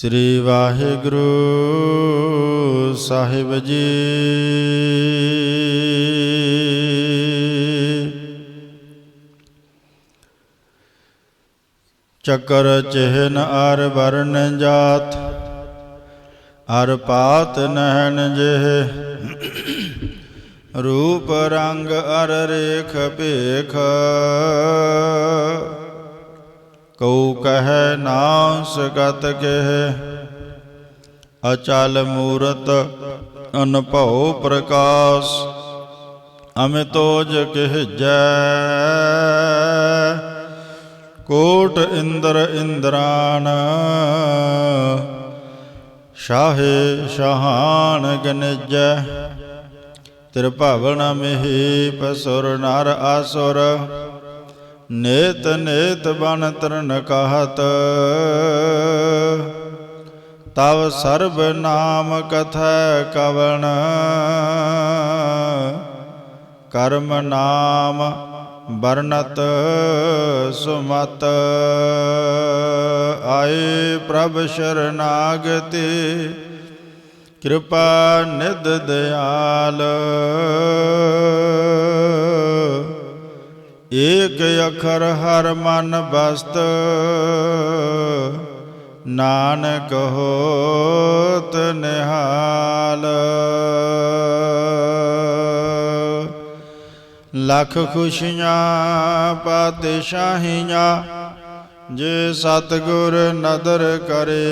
ਸ੍ਰੀ ਵਾਹਿਗੁਰੂ ਸਾਹਿਬ ਜੀ। ਚੱਕਰ ਚਿਹਨ ਅਰ ਵਰਨ ਜਾਤ, ਅਰ ਪਾਤ ਨਹਿਣ ਜਿਹ। ਰੂਪ ਰੰਗ ਅਰ ਰੇਖ ਭੇਖ ਕਉ ਕਹੈ ਨਾਸ ਗਤ ਕਹਿ। ਅਚਲ ਮੂਰਤ ਅਨਭਉ ਪ੍ਰਕਾਸ਼, ਅਮਿਤੋਜ ਕਹਿਜੈ। ਕੋਟ ਇੰਦਰ ਇੰਦਰਾਨ, ਸ਼ਾਹੇ ਸ਼ਹਾਨ ਗਨਜੈ। ਤ੍ਰਿਭਵਨ ਮਿਹੀ ਪਸੁਰ ਨਰ ਆਸੁਰ ਨੇਤ ਨੇਤ ਬਨ ਤਰਨ ਕਹਤ। ਤਵ ਸਰਬ ਨਾਮ ਕਥੈ ਕਵਣ। ਕਰਮ ਨਾਮ ਬਰਨਤ ਸੁਮਤ। ਆਏ ਪ੍ਰਭ ਸ਼ਰਨਾਗਤੀ, ਕਿਰਪਾ ਨਿਦ ਦਿਆਲ। ਏਕ ਅਖਰ ਹਰ ਮਨ ਬਸਤ ਨਾਨਕ ਹੋਤ ਨਿਹਾਲ। ਲੱਖ ਖੁਸ਼ੀਆਂ ਪਾਤਸ਼ਾਹੀਆਂ ਜੇ ਸਤਗੁਰ ਨਦਰ ਕਰੇ,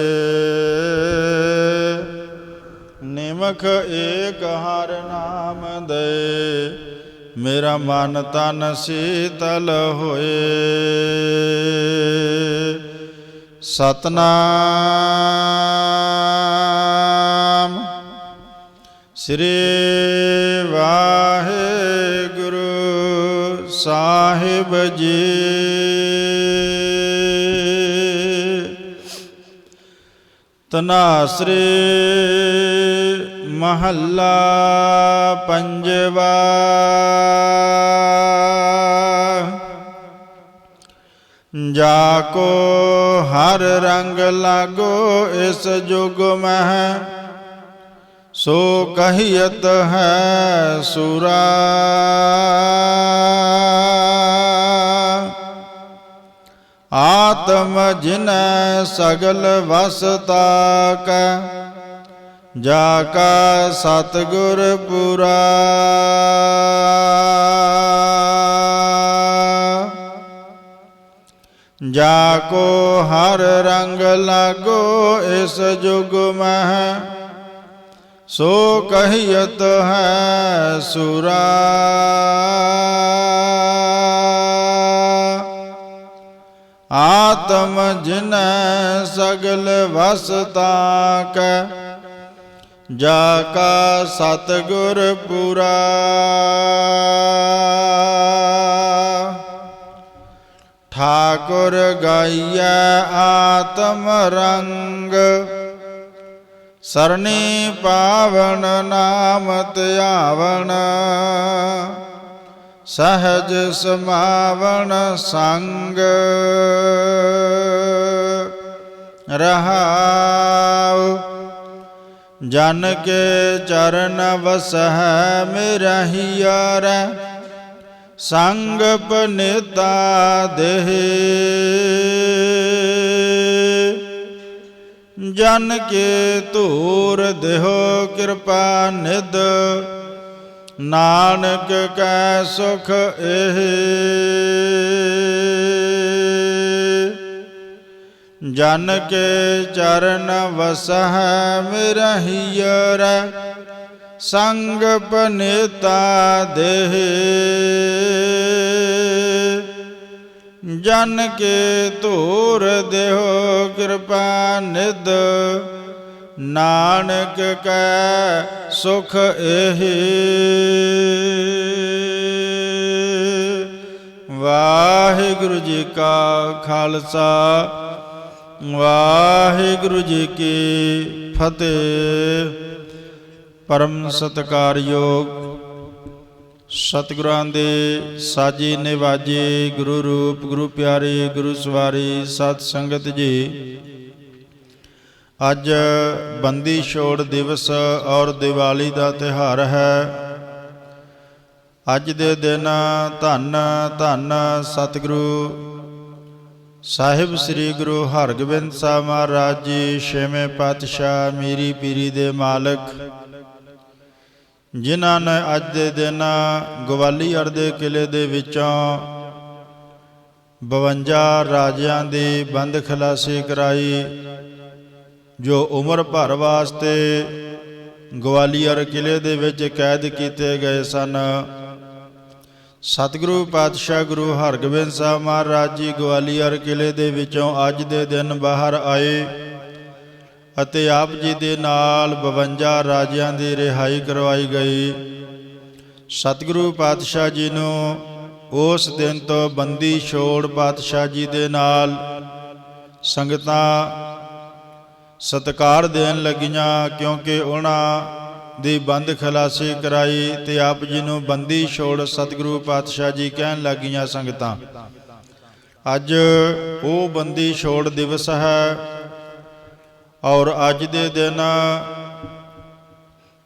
ਨਿਮਖ ਏਕ ਹਰ ਨਾਮ ਦੇ। ਮੇਰਾ ਮਨ ਤਨ ਸੀਤਲ ਹੋਏ। ਸਤਨਾਮ ਸ੍ਰੀ ਵਾਹਿਗੁਰੂ ਸਾਹਿਬ ਜੀ। ਤਨਾਸਰੇ ਮਹੱਲਾ ਪੰਜਵਾ। ਜਾ ਕੋ ਹਰ ਰੰਗ ਲਾਗੋ ਇਸ ਜੁਗ ਮਹਿ, ਸੋ ਕਹੀਤ ਹੈ ਸੁਰਾ। ਆਤਮ ਜਿਨੈ ਸਗਲ ਵਸਤਾ ਕੈ, ਜਾ ਕਾ ਸਤਗੁਰ ਪੁਰਾ। ਜਾ ਕੋ ਹਰ ਰੰਗ ਲਾਗੋ ਇਸ ਜੁਗ ਮਹਿ, ਸੋ ਕਹੀਤ ਹੈ ਸੁਰਾ। ਆਤਮ ਜਿਨੈ ਸਗਲ ਵਸਤਾ ਕੈ, ਜਾ ਕਾ ਸਤਗੁਰ ਪੁਰਾ। ਠਾਕੁਰ ਗਾਈਐ ਆਤਮ ਰੰਗ, ਸਰਣੀ ਪਾਵਨ ਨਾਮ ਧਿਆਵਨ। ਸਹਜ ਸਮਾਵਨ ਸੰਗ ਰਹਾਉ। ਜਨ ਕੇ ਚਰਨ ਵਸਹਿ ਮੇਰਾ ਹੀਰ ਸੰਗ ਪਨਿਤਾ ਦੇਹ। ਜਨ ਕੇ ਧੂਰ ਦੇਹੋ ਕਿਰਪਾ ਨਿਦ ਨਾਨਕ ਕੈ ਸੁਖ ਇਹ। ਜਨ ਕੇ ਚਰਨ ਵਸਹ ਮਿਰਹੀਰ ਸੰਗ ਪਨਿਤਾ ਦੇਹ। ਜਨ ਕੇ ਧੂਰ ਦੇਹੋ ਕਿਰਪਾ ਨਿਦ ਨਾਨਕ ਕੈ ਸੁਖ ਇਹ। ਵਾਹਿਗੁਰੂ ਜੀ ਕਾ ਖਾਲਸਾ, ਵਾਹਿਗੁਰੂ ਜੀ ਕੀ ਫਤਿਹ। ਪਰਮ ਸਤਕਾਰਯੋਗ ਸਤਿਗੁਰਾਂ ਦੇ ਸਾਜੀ ਨਿਵਾਜੇ ਗੁਰੂ ਰੂਪ, ਗੁਰੂ ਪਿਆਰੇ, ਗੁਰੂ ਸਵਾਰੀ, ਸਤ ਸੰਗਤ ਜੀ। ਅੱਜ ਬੰਦੀ ਛੋੜ ਦਿਵਸ ਔਰ ਦੀਵਾਲੀ ਦਾ ਤਿਹਾਰ ਹੈ। ਅੱਜ ਦੇ ਦਿਨ ਧੰਨ ਧੰਨ ਸਤਿਗੁਰੂ ਸਾਹਿਬ ਸ੍ਰੀ ਗੁਰੂ ਹਰਗੋਬਿੰਦ ਸਾਹਿਬ ਮਹਾਰਾਜ ਜੀ, ਛੇਵੇਂ ਪਾਤਸ਼ਾਹ ਮੀਰੀ ਪੀਰੀ ਦੇ ਮਾਲਕ, ਜਿਨ੍ਹਾਂ ਨੇ ਅੱਜ ਦੇ ਦਿਨ ਗਵਾਲੀਅਰ ਦੇ ਕਿਲੇ ਦੇ ਵਿੱਚੋਂ 52 ਰਾਜਿਆਂ ਦੀ ਬੰਦ ਖਲਾਸੀ ਕਰਾਈ। ਜੋ ਉਮਰ ਭਰ ਵਾਸਤੇ ਗਵਾਲੀਅਰ ਕਿਲੇ ਦੇ ਵਿੱਚ ਕੈਦ ਕੀਤੇ ਗਏ ਸਨ। ਸਤਿਗੁਰੂ ਪਾਤਸ਼ਾਹ ਗੁਰੂ ਹਰਗੋਬਿੰਦ ਸਾਹਿਬ ਮਹਾਰਾਜ ਜੀ ਗਵਾਲੀਅਰ ਕਿਲੇ ਦੇ ਵਿੱਚੋਂ ਅੱਜ ਦੇ ਦਿਨ ਬਾਹਰ ਆਏ ਅਤੇ ਆਪ ਜੀ ਦੇ ਨਾਲ 52 ਰਾਜਿਆਂ ਦੀ ਰਿਹਾਈ ਕਰਵਾਈ ਗਈ। ਸਤਿਗੁਰੂ ਪਾਤਸ਼ਾਹ ਜੀ ਨੂੰ ਉਸ ਦਿਨ ਤੋਂ ਬੰਦੀ ਛੋੜ ਪਾਤਸ਼ਾਹ ਜੀ ਦੇ ਨਾਲ ਸੰਗਤਾਂ ਸਤਕਾਰ ਦੇਣ ਲੱਗੀਆਂ, ਕਿਉਂਕਿ ਉਹਨਾਂ ਦੀ ਬੰਦ ਖਲਾਸੀ ਕਰਾਈ ਤੇ ਆਪ ਜੀ ਨੂੰ ਬੰਦੀ ਛੋੜ ਸਤਿਗੁਰੂ ਪਾਤਸ਼ਾਹ ਜੀ ਕਹਿਣ ਲੱਗੀਆਂ ਸੰਗਤਾਂ। ਅੱਜ ਉਹ ਬੰਦੀ ਛੋੜ ਦਿਵਸ ਹੈ ਔਰ ਅੱਜ ਦੇ ਦਿਨ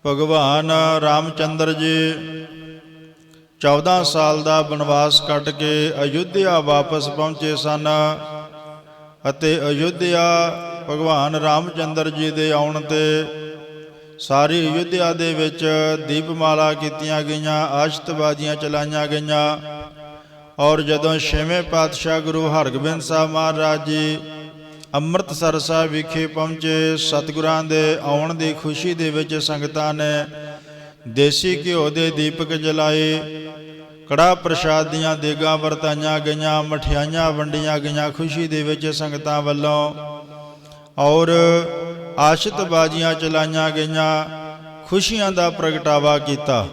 ਭਗਵਾਨ ਰਾਮਚੰਦਰ ਜੀ 14 ਸਾਲ ਦਾ ਬਨਵਾਸ ਕੱਟ ਕੇ ਅਯੁੱਧਿਆ ਵਾਪਸ ਪਹੁੰਚੇ ਸਨ ਅਤੇ ਅਯੁੱਧਿਆ ਭਗਵਾਨ ਰਾਮਚੰਦਰ ਜੀ ਦੇ ਆਉਣ ਤੇ ਸਾਰੀ ਅਯੁੱਧਿਆ ਦੇ ਵਿੱਚ ਦੀਪਮਾਲਾ ਕੀਤੀਆਂ ਗਈਆਂ ਆਸ਼ਤਬਾਜ਼ੀਆਂ ਚਲਾਈਆਂ ਗਈਆਂ। ਔਰ ਜਦੋਂ ਛੇਵੇਂ ਪਾਤਸ਼ਾਹ ਗੁਰੂ ਹਰਗੋਬਿੰਦ ਸਾਹਿਬ ਮਹਾਰਾਜ ਜੀ ਅੰਮ੍ਰਿਤਸਰ ਸਾਹਿਬ ਵਿਖੇ ਪਹੁੰਚੇ, ਸਤਿਗੁਰਾਂ ਦੇ ਆਉਣ ਦੀ ਖੁਸ਼ੀ ਦੇ ਵਿੱਚ ਸੰਗਤਾਂ ਨੇ ਦੇਸੀ ਘਿਓ ਦੇ ਦੀਪਕ ਜਲਾਏ ਕੜਾ ਪ੍ਰਸ਼ਾਦ ਦੀਆਂ ਦੇਗਾਂ ਵਰਤਾਈਆਂ ਗਈਆਂ, ਮਠਿਆਈਆਂ ਵੰਡੀਆਂ ਗਈਆਂ। ਖੁਸ਼ੀ ਦੇ ਵਿੱਚ ਸੰਗਤਾਂ ਵੱਲੋਂ ਔਰ ਆਸ਼ਿਤਬਾਜ਼ੀਆਂ ਚਲਾਈਆਂ ਗਈਆਂ, ਖੁਸ਼ੀਆਂ ਦਾ ਪ੍ਰਗਟਾਵਾ ਕੀਤਾ।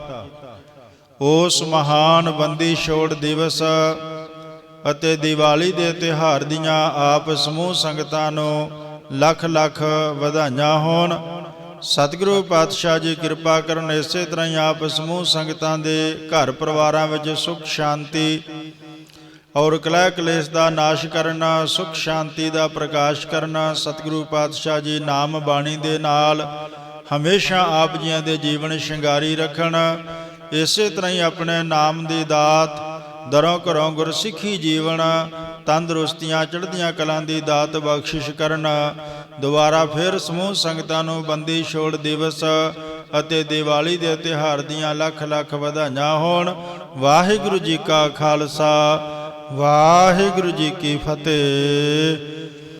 ਉਸ ਮਹਾਨ ਬੰਦੀ ਛੋੜ ਦਿਵਸ ਅਤੇ ਦੀਵਾਲੀ ਦੇ ਤਿਹਾਰ ਦੀਆਂ ਆਪ ਸਮੂਹ ਸੰਗਤਾਂ ਨੂੰ ਲੱਖ ਲੱਖ ਵਧਾਈਆਂ ਹੋਣ। ਸਤਿਗੁਰੂ ਪਾਤਸ਼ਾਹ ਜੀ ਕਿਰਪਾ ਕਰਨ ਇਸੇ ਤਰ੍ਹਾਂ ਹੀ ਆਪ ਸਮੂਹ ਸੰਗਤਾਂ ਦੇ ਘਰ ਪਰਿਵਾਰਾਂ ਵਿੱਚ ਸੁਖ, ਸ਼ਾਂਤੀ ਔਰ ਕਲਹਿ ਕਲੇਸ਼ ਦਾ ਨਾਸ਼ ਕਰਨਾ, ਸੁਖ ਸ਼ਾਂਤੀ ਦਾ ਪ੍ਰਕਾਸ਼ ਕਰਨਾ, ਸਤਿਗੁਰੂ ਪਾਤਸ਼ਾਹ ਜੀ ਨਾਮ ਬਾਣੀ ਦੇ ਨਾਲ ਹਮੇਸ਼ਾ ਆਪ ਜੀਆਂ ਦੇ ਜੀਵਨ ਸ਼ਿੰਗਾਰੀ ਰੱਖਣ। ਇਸੇ ਤਰ੍ਹਾਂ ਹੀ ਆਪਣੇ ਨਾਮ ਦੀ ਦਾਤ, ਦਰੋਂ ਘਰੋਂ ਗੁਰਸਿੱਖੀ ਜੀਵਨ, ਤੰਦਰੁਸਤੀਆਂ, ਚੜ੍ਹਦੀਆਂ ਕਲਾਂ ਦੀ ਦਾਤ ਬਖਸ਼ਿਸ਼ ਕਰਨ। ਦੁਬਾਰਾ ਫਿਰ ਸਮੂਹ ਸੰਗਤਾਂ ਨੂੰ ਬੰਦੀ ਛੋੜ ਦਿਵਸ ਅਤੇ ਦੀਵਾਲੀ ਦੇ ਤਿਹਾਰ ਦੀਆਂ ਲੱਖ ਲੱਖ ਵਧਾਈਆਂ ਹੋਣ। ਵਾਹਿਗੁਰੂ ਜੀ ਕਾ ਖਾਲਸਾ। ਵਾਹਿਗੁਰੂ ਜੀ ਕੀ ਫਤਿਹ।